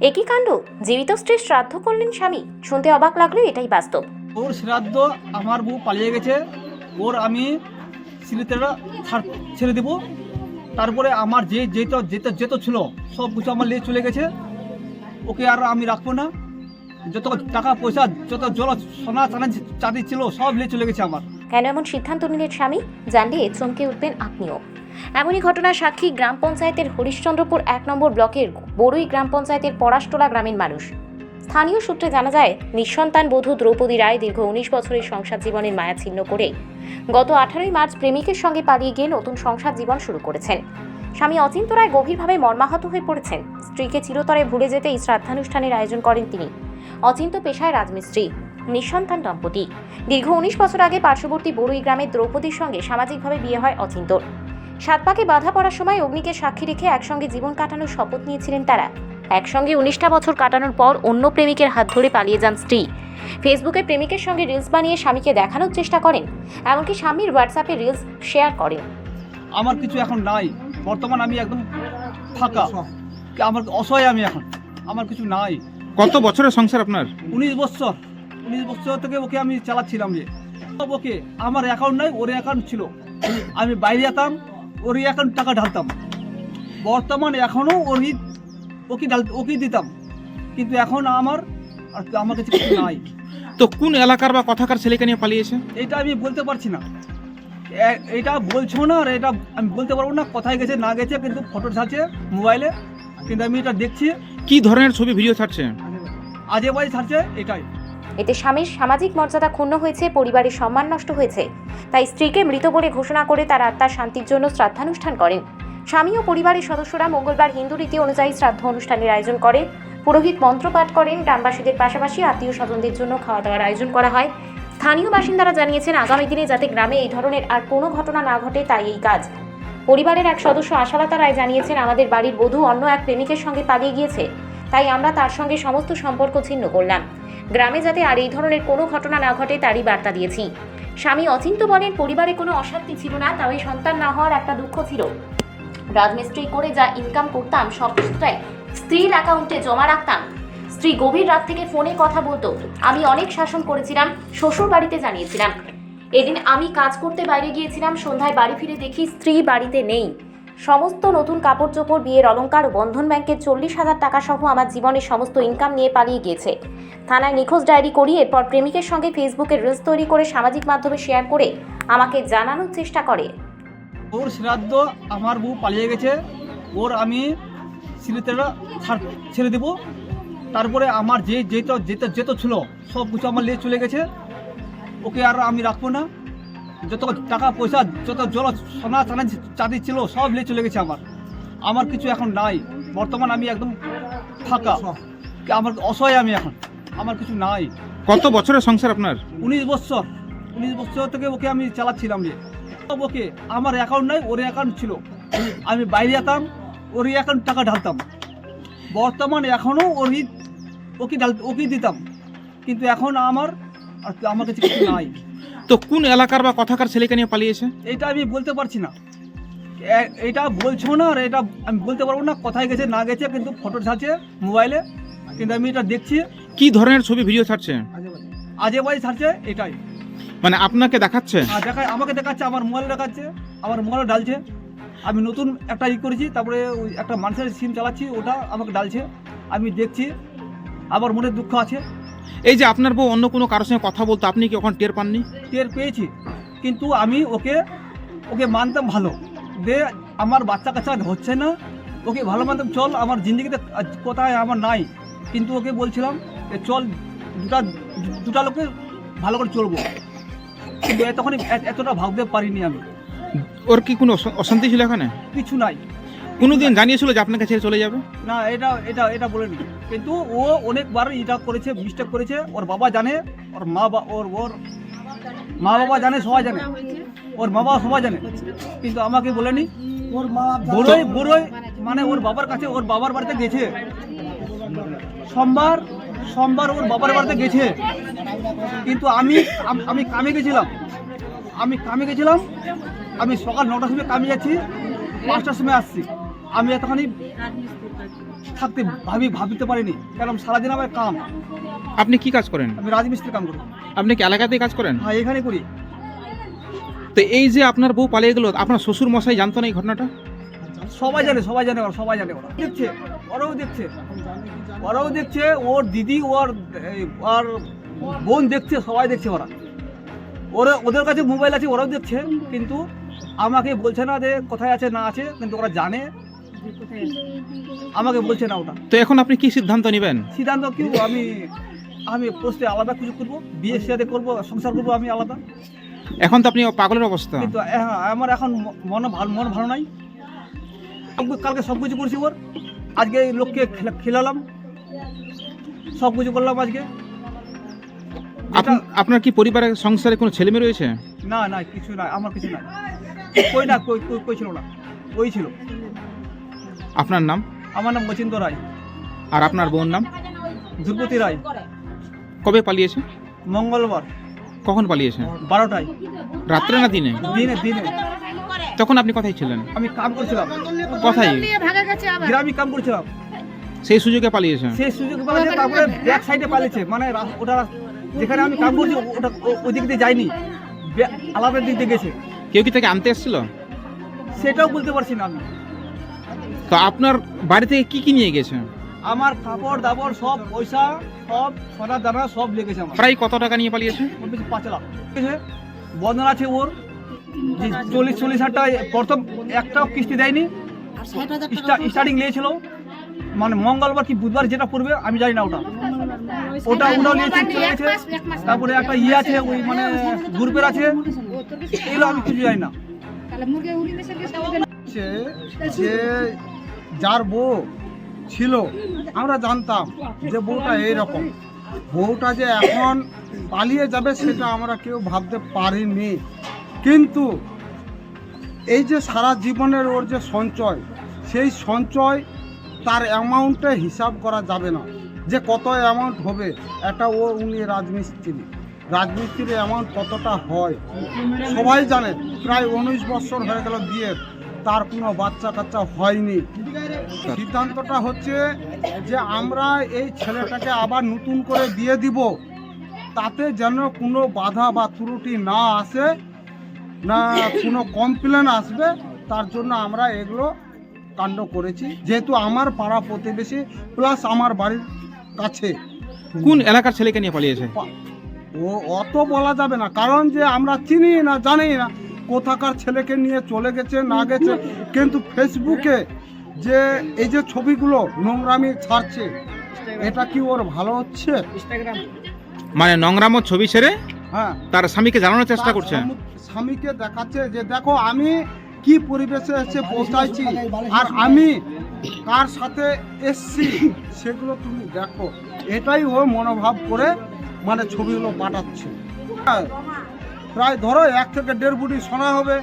একই কাণ্ড জীবিত স্ত্রীর শ্রাদ্ধ করলেন স্বামী। শুনতে অবাক লাগল এটাই বাস্তব। ওর শ্রাদ্ধ আমার বউ পালিয়ে গেছে ওর আমি স্মৃতিটা ছেড়ে দেবো। তারপরে আমার যে যেত যেতে যেত ছিল সব কিছু আমার নিয়ে চলে গেছে। ওকে আর আমি রাখব না। যত টাকা পয়সা যত জল সোনা চানা চাঁদি ছিল সব নিয়ে চলে গেছে আমার। কেন এমন সিদ্ধান্ত নিলেন স্বামী? জানলে চমকে উঠবেন আপনিও। এমনই ঘটনার সাক্ষী গ্রাম পঞ্চায়েতের হরিশ্চন্দ্রপুর এক নম্বর ব্লকের বড়ুই গ্রাম পঞ্চায়েতের পরাশটোলা গ্রামের মানুষ। স্থানীয় সূত্রে জানা যায়, নিঃসন্তান বধূ দ্রৌপদী রায় দীর্ঘ উনিশ বছরের সংসার জীবনের মায়া ছিন্ন করে গত আঠারোই মার্চ প্রেমিকের সঙ্গে পালিয়ে গিয়ে নতুন সংসার জীবন শুরু করেছেন। স্বামী অচিন্ত রায় গভীরভাবে মর্মাহত হয়ে পড়েছেন। স্ত্রীকে চিরতরে ভুলে যেতে এই শ্রাদ্ধানুষ্ঠানের আয়োজন করেন তিনি। অচিন্ত পেশায় রাজমিস্ত্রি, নিঃসন্তান দম্পতি। দীর্ঘ উনিশ বছর আগে পার্শ্ববর্তী বড়ুই গ্রামের দ্রৌপদীর সঙ্গে সামাজিকভাবে বিয়ে হয় অচিন্তর সাত পাকে বাধা পড়ার সময় অগ্নিকে সাক্ষী রেখে একসঙ্গে জীবন কাটানোর শপথ নিয়েছিলেন তারা। একসঙ্গে উনিশটা বছর কাটানোর পর অন্য প্রেমিকের হাত ধরে পালিয়ে যান স্ত্রী। ফেসবুকে প্রেমিকের সঙ্গে রিলস বানিয়ে স্বামীকে দেখানোর চেষ্টা করেন এমনকি স্বামীর হোয়াটসঅ্যাপে রিলস শেয়ার করেন। আমার কিছু এখন নাই। বর্তমান আমি একদম ফাঁকা। আমার অসহায় আমি এখন। আমার কিছু নাই। কত বছরের সংসার আপনার? উনিশ বছর। উনিশ বছর থেকে ওকে আমি চালাচ্ছিলাম যে। ওকে আমার অ্যাকাউন্ট নাই ওর অ্যাকাউন্ট ছিল। আমি বাইরে যেতাম ওর অ্যাকাউন্ট টাকা ঢালতাম। বর্তমান এখনও ওরই ওকে ঢাল ওকে দিতাম। কিন্তু এখন আমার আর আমার কাছে কিছু নাই। তো কোন এলাকার বা কথাকার ছেলেকে নিয়ে পালিয়েছে? এটা আমি বলতে পারছি না। এটা বলছো না আর এটা আমি বলতে পারব না কোথায় গেছে না গেছে কিন্তু ফটো ছাড়ছে মোবাইলে কিন্তু আমি এটা দেখছি। কি ধরনের ছবি ভিডিও ছাড়ছে? আজে বাজে ছাড়ছে এটাই। এতে স্বামীর সামাজিক মর্যাদা ক্ষুণ্ণ হয়েছে, পরিবারের সম্মান নষ্ট হয়েছে। তাই স্ত্রীকে মৃত বলে ঘোষণা করে তার আত্মার শান্তির জন্য শ্রাদ্ধানুষ্ঠান করেন। স্বামী ও পরিবারের সদস্যরা মঙ্গলবার হিন্দু রীতি অনুযায়ী শ্রাদ্ধ অনুষ্ঠানের আয়োজন করে। পুরোহিত মন্ত্রপাঠ করেন, গ্রামবাসীদের পাশাপাশি আত্মীয় স্বজনদের জন্য খাওয়া দাওয়ার আয়োজন করা হয়। স্থানীয় বাসিন্দারা জানিয়েছেন, আগামী দিনে যাতে গ্রামে এই ধরনের আর কোনো ঘটনা না ঘটে, তাই এই কাজ। পরিবারের এক সদস্য আশালতা রায় জানিয়েছেন, আমাদের বাড়ির বধূ অন্য এক প্রেমিকের সঙ্গে পালিয়ে গিয়েছে। তাই আমরা তার সঙ্গে সমস্ত সম্পর্ক ছিন্ন করলাম। গ্রামে যাতে আর এই ধরনের কোনো ঘটনা না ঘটে, তারই বার্তা দিয়েছি। স্বামী অচিন্ত বলেন, পরিবারে কোনো অশান্তি ছিল না তবে সন্তান না হওয়ার একটা দুঃখ ছিল। রাজমিস্ত্রি করে যা ইনকাম করতাম, সব কিছুটাই স্ত্রীর অ্যাকাউন্টে জমা রাখতাম। স্ত্রী গভীর রাত থেকে ফোনে কথা বলতো। আমি অনেক শাসন করেছিলাম, শ্বশুর বাড়িতে জানিয়েছিলাম। এদিন আমি কাজ করতে বাইরে গিয়েছিলাম, সন্ধ্যায় বাড়ি ফিরে দেখি স্ত্রী বাড়িতে নেই। সমস্ত নতুন কাপড় চোপড় বিয়ের অলঙ্কার বন্ধন ব্যাংকের চল্লিশ হাজার টাকা সহ আমার জীবনের সমস্ত ইনকাম নিয়ে পালিয়ে গিয়েছে। থানায় নিখোঁজ ডায়েরি করি এরপর প্রেমিকের সঙ্গে ফেসবুকে রিলস তৈরি করে সামাজিক মাধ্যমে শেয়ার করে আমাকে জানানোর চেষ্টা করে। ওর শ্রাদ্ধ আমার বউ পালিয়ে গেছে। ওর আমি ছাড় দেবো। তারপরে আমার যে যেত যেতে ছিল সব কিছু আমার নিয়ে চলে গেছে। ওকে আর আমি রাখব না। যত টাকা পয়সা যত জল সোনা চানা চাঁদি ছিল সব নিয়ে চলে গেছে আমার। আমার কিছু এখন নাই। বর্তমান আমি একদম ফাঁকা। আমার অসহায় আমি এখন। আমার কিছু নাই। কত বছরের সংসার আপনার? উনিশ বছর। উনিশ বছর থেকে ওকে আমি চালাচ্ছিলাম যে। ওকে। আমার অ্যাকাউন্ট নাই ওর অ্যাকাউন্ট ছিল। আমি বাইরে যেতাম ওর অ্যাকাউন্ট টাকা ঢালতাম। বর্তমান এখনও ওরই ওকে ঢাল ওকে দিতাম। কিন্তু এখন আমার আর আমার কাছে কিছু নাই। তো কোন এলাকার বা কথাকার ছেলেকে নিয়ে পালিয়েছে? এটা আমি বলতে পারছি না। এটা বলছো না আর এটা আমি বলতে পারব না কোথায় গেছে না গেছে কিন্তু ফটো ছাড়ছে মোবাইলে কিন্তু আমি এটা দেখছি। কি ধরনের ছবি ভিডিও ছাড়ছে? আজে বাজে ছাড়ছে এটাই। মানে আপনাকে দেখাচ্ছে? আর দেখায় আমাকে দেখাচ্ছে আমার মোবাইল দেখাচ্ছে আমার মোবাইল ডালছে আমি নতুন একটা ই করেছি তারপরে ওই একটা মানুষের সিম চালাচ্ছি ওটা আমাকে ডালছে আমি দেখছি আমার মনে দুঃখ আছে। এই যে আপনার বউ অন্য কোনো কারোর সঙ্গে কথা বলতো আপনি কি ওখানে টের পাননি? টের পেয়েছি কিন্তু আমি ওকে ওকে মানতাম ভালো। দে আমার বাচ্চা কাচ্চা হচ্ছে না। ওকে ভালো মানতাম চল আমার জিন্দগিতে কোথায় আমার নাই। কিন্তু ওকে বলছিলাম যে চল দুটা দুটা লোকে ভালো করে চলবো। কিন্তু তখন এতটা ভাবতে পারিনি আমি। ওর কি কোনো অশান্তি ছিল এখানে? কিছু নাই। কোনোদিন জানিয়েছিল যে আপনার কাছে চলে যাবে? না, এটা এটা এটা বলেনি। কিন্তু ও অনেকবার এটা করেছে মিস্টেক করেছে। ওর বাবা জানে, ওর মা বা, ওর ওর মা বাবা জানে, সবাই জানে। ওর মা বাবা সবাই জানে। কিন্তু আমাকে বলেনি। ওর মা বড়ই বড়ই মানে ওর বাবার কাছে, ওর বাবার বাড়িতে গেছে। সোমবার সোমবার ওর বাবার বাড়িতে গেছে। কিন্তু আমি আমি কামে গেছিলাম। আমি কামে গেছিলাম। আমি সকাল নটার সময় কামে যাচ্ছি। পাঁচটার সময় আসছি। আমি এতখানি থাকতে ভাবি ভাবিতে পারিনি। কারণ সারাদিন আমার কাম। আপনি কি কাজ করেন? আমি রাজমিস্ত্রি কাম করি। আপনি কি এলাকাতেই কাজ করেন? হ্যাঁ এখানে করি। তো এই যে আপনার বউ পালিয়ে গেল আপনার শ্বশুর মশাই জানতো না এই ঘটনাটা? সবাই জানে সবাই জানে ওরা সবাই জানে ওরা। দেখছে ওরাও দেখছে। ওরাও দেখছে ওর দিদি ওর ওর বোন দেখছে সবাই দেখছে ওরা। ওরা ওদের কাছে মোবাইল আছে ওরাও দেখছে কিন্তু আমাকে বলছে না যে কোথায় আছে না আছে কিন্তু ওরা জানে। আমাকে বলছে না ওটা। তো এখন আপনি কি সিদ্ধান্ত নেবেন? সিদ্ধান্ত কি আমি আমি পোস্টে আলাদা কিছু করব বিয়ে সাথে করব সংসার করব আমি আলাদা। এখন তো আপনি পাগলের অবস্থা। কিন্তু হ্যাঁ আমার এখন মন ভালো মন ভালো নাই। কালকে সব কিছু করছি ওর। আজকে লোককে খেলালাম। সব কিছু করলাম আজকে। আপ- আপনার কি পরিবারের সংসারে কোনো ছেলে মেয়ে রয়েছে? না না কিছু না আমার কিছু না কই না কই কই- কই ছিল না ওই ছিল। আপনার নাম? আমার নাম মচিন্দ রায়। আর আপনার বোন নাম? ধ্রুপতি রায়। কবে পালিয়েছে? মঙ্গলবার। কখন পালিয়েছে? বারোটায়। রাত্রে না দিনে? দিনে দিনে। তখন আপনি কোথায় ছিলেন? আমি কাম করছিলাম। কোথায়? গ্রামে কাম করছিলাম। সেই সুযোগে পালিয়েছে? সেই সুযোগ পালিয়েছে তারপরে ব্যাক সাইডে পালিয়েছে। মানে ওটা যেখানে আমি কাম করছি ওটা ওই দিক দিয়ে যায়নি। ব্যাক- আলাদা দিক দিয়ে গেছে। কেউ কি তাকে আনতে এসেছিল? সেটাও বলতে পারছি না আমি। তো আপনার বাড়ি থেকে কি কি নিয়ে গেছে আমার কাপড় দাপড় সব পয়সা সব সোনা দানা সব লেগেছে আমার। প্রায় কত টাকা নিয়ে পালিয়েছে ওর পিছনে পাঁচ লাখ। ঠিক আছে? বন্ধন আছে ওর। যে চল্লিশ চল্লিশ হাজার টাকা প্রথম একটাও কিস্তি দেয়নি। স্টার্টিং নিয়েছিল। মানে মঙ্গলবার কি বুধবার যেটা পড়বে আমি জানি না ওটা। ওটা ওটাও নিয়েছে চলে গেছে। তারপরে একটা ইয়ে আছে ওই মানে গ্রুপের আছে। এগুলো আমি কিছু জানি না। যে যার বউ ছিল, আমরা জানতাম যে বউটা এইরকম। বউটা যে এখন পালিয়ে যাবে সেটা আমরা কেউ ভাবতে পারিনি। কিন্তু এই যে সারা জীবনের ওর যে সঞ্চয়, সেই সঞ্চয় তার অ্যামাউন্টে হিসাব করা যাবে না। যে কত অ্যামাউন্ট হবে একটা ও উনি রাজমিস্ত্রি। রাজমিস্ত্রির অ্যামাউন্ট কতটা হয়, সবাই জানে। প্রায় উনিশ বছর হয়ে গেল বিয়ের। তার কোনো বাচ্চা কাচ্চা হয়নি সিদ্ধান্তটা হচ্ছে যে আমরা এই ছেলেটাকে আবার নতুন করে দিয়ে দিব তাতে যেন কোনো বাধা বা ত্রুটি না আসে না কোনো কমপ্লেন আসবে। তার জন্য আমরা এগুলো কাণ্ড করেছি যেহেতু আমার পাড়া প্রতিবেশী প্লাস আমার বাড়ির কাছে। কোন এলাকার ছেলেকে নিয়ে পালিয়েছে? ও অত বলা যাবে না কারণ যে আমরা চিনি না জানি না। কোথাকার ছেলেকে নিয়ে চলে গেছে না গেছে কিন্তু ফেসবুকে যে এই যে ছবিগুলো নোংরামি ছাড়ছে এটা কি ওর ভালো হচ্ছে? মানে নোংরামো ছবি ছেড়ে হ্যাঁ। তার স্বামীকে জানানোর চেষ্টা করছে? স্বামীকে দেখাচ্ছে যে দেখো আমি কি পরিবেশে এসে পৌঁছাইছি আর আমি কার সাথে এসছি সেগুলো তুমি দেখো। এটাই ও মনোভাব করে মানে ছবিগুলো পাঠাচ্ছে। হ্যাঁ, প্রায় ধরো এক থেকে দেড় বুটি সোনা হবে।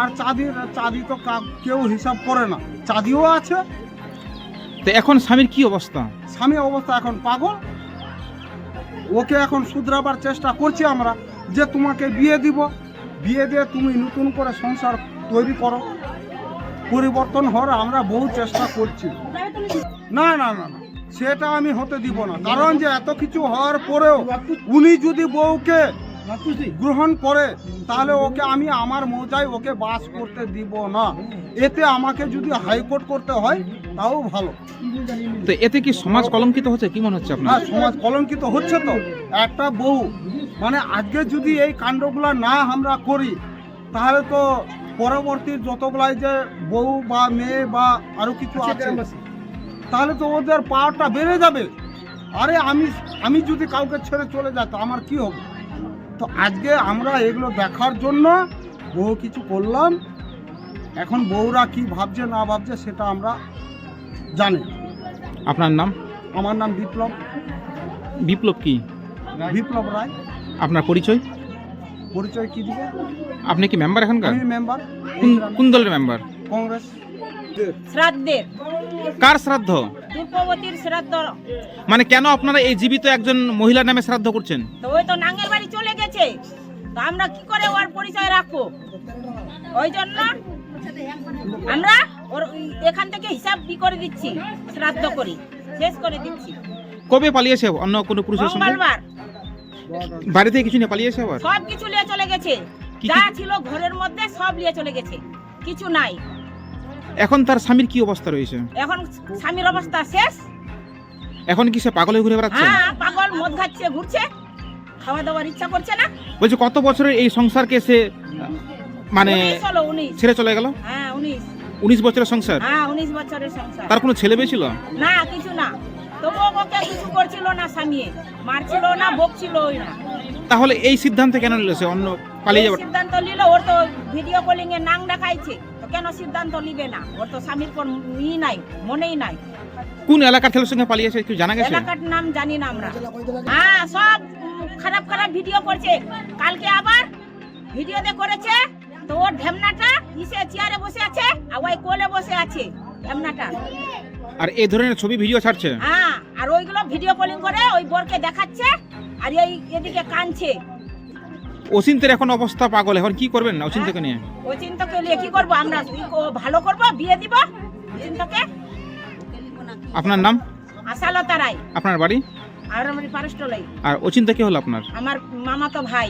আর চাঁদি চাঁদি তো কেউ হিসাব করে না। চাঁদিও আছে। তো এখন স্বামীর কি অবস্থা? স্বামী অবস্থা এখন পাগল। ওকে এখন শুধরাবার চেষ্টা করছি আমরা যে তোমাকে বিয়ে দিব। বিয়ে দিয়ে তুমি নতুন করে সংসার তৈরি করো। পরিবর্তন হওয়ার আমরা বহু চেষ্টা করছি। না না না না সেটা আমি হতে দিব না। কারণ যে এত কিছু হওয়ার পরেও উনি যদি বউকে গ্রহণ করে তাহলে ওকে আমি আমার মৌজায় ওকে বাস করতে দিব না। এতে আমাকে যদি হাইকোর্ট করতে হয় তাও ভালো। তো এতে কি সমাজ কলঙ্কিত হচ্ছে? কি মনে হচ্ছে আপনার? সমাজ কলঙ্কিত হচ্ছে তো। একটা বউ মানে আজকে যদি এই কাণ্ডগুলো না আমরা করি তাহলে তো পরবর্তী যতগুলাই যে বউ বা মেয়ে বা আরও কিছু আছে তাহলে তো ওদের পাওয়ারটা বেড়ে যাবে। আরে আমি আমি যদি কাউকে ছেড়ে চলে যাই তো আমার কি হবে? তো আজকে আমরা এগুলো দেখার জন্য বহু কিছু করলাম। এখন বউরা কি ভাবছে না ভাবছে সেটা আমরা জানি। আপনার নাম? আমার নাম বিপ্লব। বিপ্লব কি? বিপ্লব রায়। আপনার পরিচয়? পরিচয় কি দিবে? আপনি কি মেম্বার এখানকার? আমি মেম্বার কোন কোন দলের মেম্বার কংগ্রেস। শ্রাদ্ধের। কার শ্রাদ্ধ? রূপবতীর শ্রাদ্ধ। মানে কেন আপনারা এই জীবিত একজন মহিলার নামে শ্রাদ্ধ করছেন? তো ওই তো নাঙ্গের বাড়ি চলে গেছে। তো আমরা কি করে ওর পরিচয় রাখব? ওই জন্য আমরা ওর এখান থেকে হিসাব বি করে দিচ্ছি শ্রাদ্ধ করি শেষ করে দিচ্ছি। কবে পালিয়েছে অন্য কোনো পুরুষের সঙ্গে? মঙ্গলবার। বাড়িতে কিছু নিয়ে পালিয়েছে আবার? সব কিছু নিয়ে চলে গেছে। যা ছিল ঘরের মধ্যে সব নিয়ে চলে গেছে। কিছু নাই। এখন তার স্বামীর কি অবস্থা রয়েছে? এখন স্বামীর অবস্থা শেষ। এখন কি সে পাগলে ঘুরে বেড়াচ্ছে? হ্যাঁ পাগল মদ খাচ্ছে ঘুরছে। খাওয়া দাওয়ার ইচ্ছা করছে না। বলছে কত বছরের এই সংসারকে সে মানে ছেড়ে চলে গেল? হ্যাঁ উনিশ। উনিশ বছরের সংসার? হ্যাঁ উনিশ বছরের সংসার। তার কোনো ছেলে মেয়ে ছিল? না কিছু না। তবুও ওকে কিছু করছিল না স্বামী। মারছিল না বকছিল না। তাহলে এই সিদ্ধান্তে কেন নিল সে? অন্য পালিয়ে এই সিদ্ধান্ত নিল ওর তো ভিডিও কলিং এ নাং দেখাইছে। তো কেন সিদ্ধান্ত নিবে না? ওর তো স্বামীর কোন ই নাই মনেই নাই। কোন এলাকার ছেলের সঙ্গে পালিয়েছে একটু জানা গেছে? এলাকার নাম জানি না আমরা। হ্যাঁ সব খারাপ খারাপ ভিডিও করছে। কালকে আবার ভিডিওতে করেছে তো ওর ঢেমনাটা ইসে চেয়ারে বসে আছে আর ওই কোলে বসে আছে ঢেমনাটা। আর এই ধরনের ছবি ভিডিও ছাড়ছে? হ্যাঁ আর ওইগুলো ভিডিও কলিং করে ওই বরকে দেখাচ্ছে আর এই এদিকে কানছে অচিন্তের এখন অবস্থা পাগল এখন কি করবেন না অচিন্তকে নিয়ে? অচিন্তকে চিন্তাকে নিয়ে কি করব আমরা? ভালো করব? বিয়ে দিব? অচিন্তকে আপনার নাম? আশালতা রায়। আপনার বাড়ি? আর আমার পারস্টলাই। আর অচিন্তা কি হলো আপনার? আমার মামা তো ভাই।